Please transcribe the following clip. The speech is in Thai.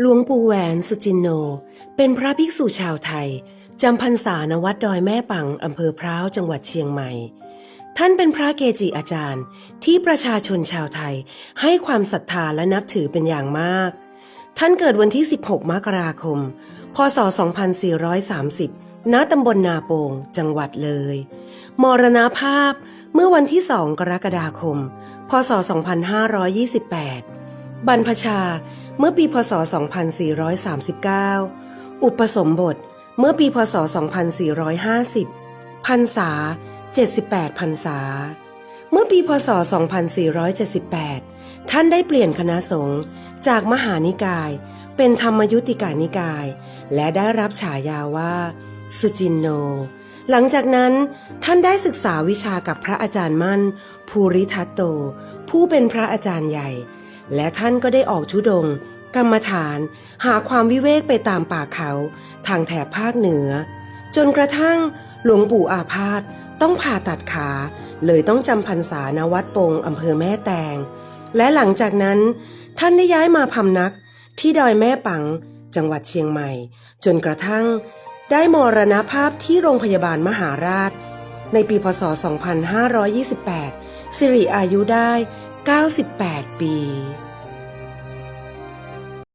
หลวงปู่แหวนสุจินโน เป็นพระภิกษุชาวไทย จำพรรษาณวัดดอยแม่ปังอำเภอพร้าวจังหวัดเชียงใหม่ ท่านเป็นพระเกจิอาจารย์ที่ประชาชนชาวไทยให้ความศรัทธาและนับถือเป็นอย่างมาก ท่านเกิดวันที่ 16 มกราคม พศ 2430 ณ ตำบลนาโปง จังหวัดเลย มรณภาพเมื่อวันที่ 2 กรกฎาคม พศ 2528 บรรพชา เมื่อปีพศ 2439 อุปสมบท เมื่อปีพศ 2450 พรรษา 78 พรรษา เมื่อปีพศ 2478 ท่านได้เปลี่ยนคณะสงฆ์จากมหานิกาย เป็นธรรมยุติกานิกาย และได้รับฉายาว่า สุจินโน หลังจากนั้นท่านได้ศึกษาวิชากับพระอาจารย์มั่น ภูริทัตโต ผู้เป็นพระอาจารย์ใหญ่ และท่านก็ได้ออกทุดง กรรมฐาน หาความวิเวกไปตามป่าเขา ทางแถบภาคเหนือ จนกระทั่งหลวงปู่อาพาธต้องผ่าตัดขา เลยต้องจำพรรษาณวัดปงอำเภอแม่แตง และหลังจากนั้น ท่านได้ย้ายมาพำนักที่ดอยแม่ปัง จังหวัดเชียงใหม่ จนกระทั่ง ได้มรณภาพที่โรงพยาบาลมหาราช ในปีพศ 2528 สิริอายุได้ 98 ปี